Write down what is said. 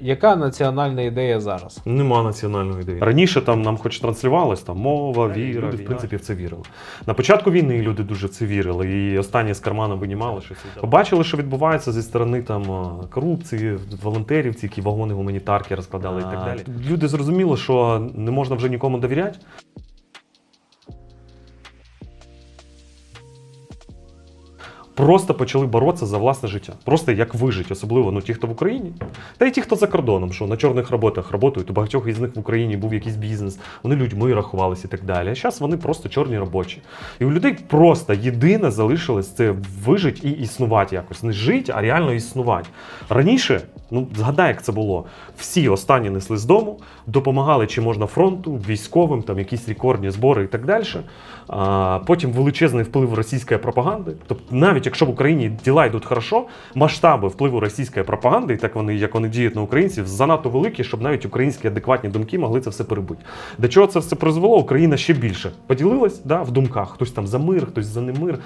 Яка національна ідея зараз? Нема національної ідеї. Раніше там нам хоч транслювалось там мова, віра. Люди, в принципі, в це вірили. На початку війни люди дуже в це вірили, і останні з кармана винімали щось. Побачили, що відбувається зі сторони там е, корупції, волонтерів, ці які вагони гуманітарки розкладали і так далі. Люди зрозуміли, що не можна вже нікому довіряти. Просто почали боротися за власне життя. Просто як вижити, особливо ну, ті, хто в Україні, та й ті, хто за кордоном, що на чорних роботах працюють, у багатьох із них в Україні був якийсь бізнес, вони людьми рахувалися і так далі. А зараз вони просто чорні робочі. І у людей просто єдине залишилось це вижити і існувати якось. Не жити, а реально існувати. Раніше, ну згадай, як це було. Всі останні несли з дому, допомагали чи можна фронту, військовим, там якісь рекордні збори і так далі. А, потім величезний вплив російської пропаганди. Тобто, навіть якщо в Україні діла йдуть хорошо, масштаби впливу російської пропаганди, і так вони, як вони діють на українців, занадто великі, щоб навіть українські адекватні думки могли це все перебути. До чого це все призвело? Україна ще більше поділилась да, в думках. Хтось там за мир, хтось за немир.